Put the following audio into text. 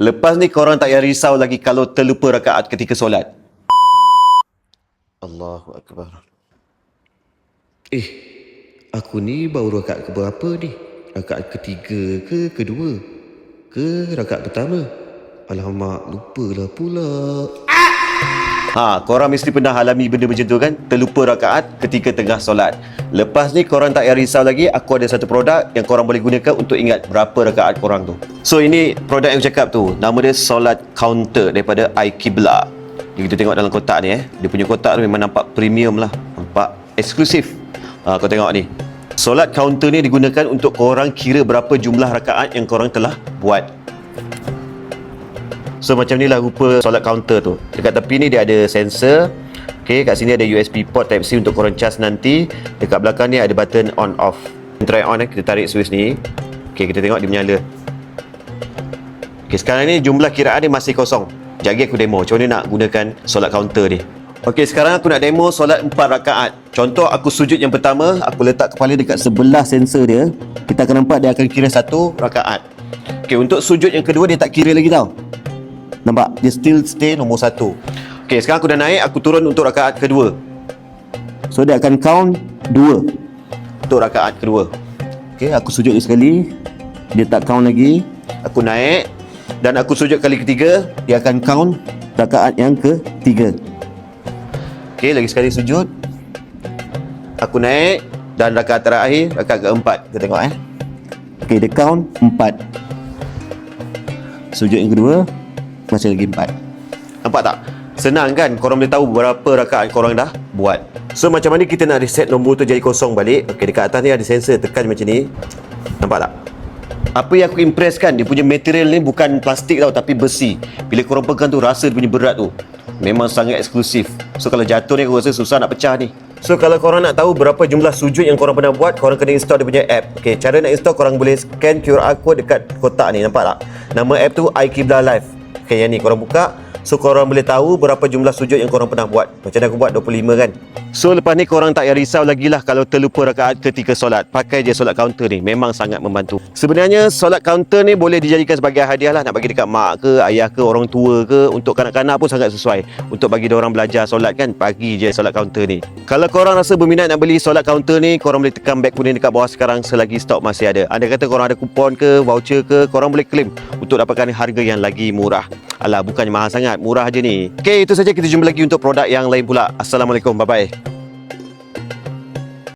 Lepas ni korang tak payah risau lagi kalau terlupa rakaat ketika solat. Allahu Akbar. Eh, aku ni baru rakaat ke berapa ni? Rakaat ketiga ke kedua? Ke rakaat pertama? Alamak, lupalah pula. Ha, korang mesti pernah alami benda macam tu kan? Terlupa rakaat ketika tengah solat. Lepas ni korang tak payah risau lagi, aku ada satu produk yang korang boleh gunakan untuk ingat berapa rakaat korang tu. So ini produk yang cakap tu, nama dia Solat Counter daripada iKibla. Jadi kita tengok dalam kotak ni eh. Dia punya kotak tu memang nampak premium lah. Nampak eksklusif. Ha, kau tengok ni. Solat counter ni digunakan untuk korang kira berapa jumlah rakaat yang korang telah buat. So macam ni lah rupa solat counter tu. Dekat tepi ni dia ada sensor. Okay, kat sini ada USB port type C untuk korang charge nanti. Dekat belakang ni ada button on off. Try on eh, kita tarik switch ni. Okay, kita tengok dia menyala. Okay, sekarang ni jumlah kiraan dia masih kosong. Jadi aku demo macam mana nak gunakan solat counter ni. Okey, sekarang aku nak demo solat 4 rakaat. Contoh aku sujud yang pertama, aku letak kepala dekat sebelah sensor dia. Kita akan nampak dia akan kira satu rakaat. Okey, untuk sujud yang kedua dia tak kira lagi tau. Nampak? Dia still stay nombor satu. Okey, sekarang aku dah naik, aku turun untuk rakaat kedua. So dia akan count dua untuk rakaat kedua. Okey, aku sujud sekali. Dia tak count lagi. Aku naik dan aku sujud kali ketiga, dia akan count rakaat yang ketiga. Okey, lagi sekali sujud. Aku naik dan rakaat terakhir, rakaat keempat. Kita tengok eh. Okey, dia count empat. Sujud yang kedua, masih lagi empat. Nampak tak? Senang kan? Korang boleh tahu berapa rakaat korang dah buat. So, macam mana kita nak reset nombor tu jadi kosong balik? Okey, dekat atas ni ada sensor. Tekan macam ni. Nampak tak? Apa yang aku impress kan Dia punya material ni bukan plastik tau Tapi besi Bila korang pegang tu Rasa dia punya berat tu Memang sangat eksklusif So kalau jatuh ni aku rasa susah nak pecah ni So kalau korang nak tahu Berapa jumlah sujud yang korang pernah buat Korang kena install dia punya app Okay cara nak install Korang boleh scan QR code Dekat kotak ni Nampak tak Nama app tu iKibla Live Okay yang ni korang buka So korang boleh tahu berapa jumlah sujud yang korang pernah buat. Macam aku buat 25 kan? So lepas ni korang tak payah risau lagi lah Kalau terlupa rakaat ketika solat. Pakai je solat counter ni. Memang sangat membantu. Sebenarnya solat counter ni boleh dijadikan sebagai hadiah lah. Nak bagi dekat mak ke, ayah ke, orang tua ke. Untuk kanak-kanak pun sangat sesuai. Untuk bagi orang belajar solat kan Pagi je solat counter ni. Kalau korang rasa berminat nak beli solat counter ni Korang boleh tekan beg kuning dekat bawah sekarang Selagi stok masih ada. Anda kata korang ada kupon ke, voucher ke Korang boleh claim Untuk dapatkan harga yang lagi murah. Alah bukannya mahal sangat Murah je ni. Okay itu saja. Kita jumpa lagi untuk produk yang lain pula. Assalamualaikum. Bye bye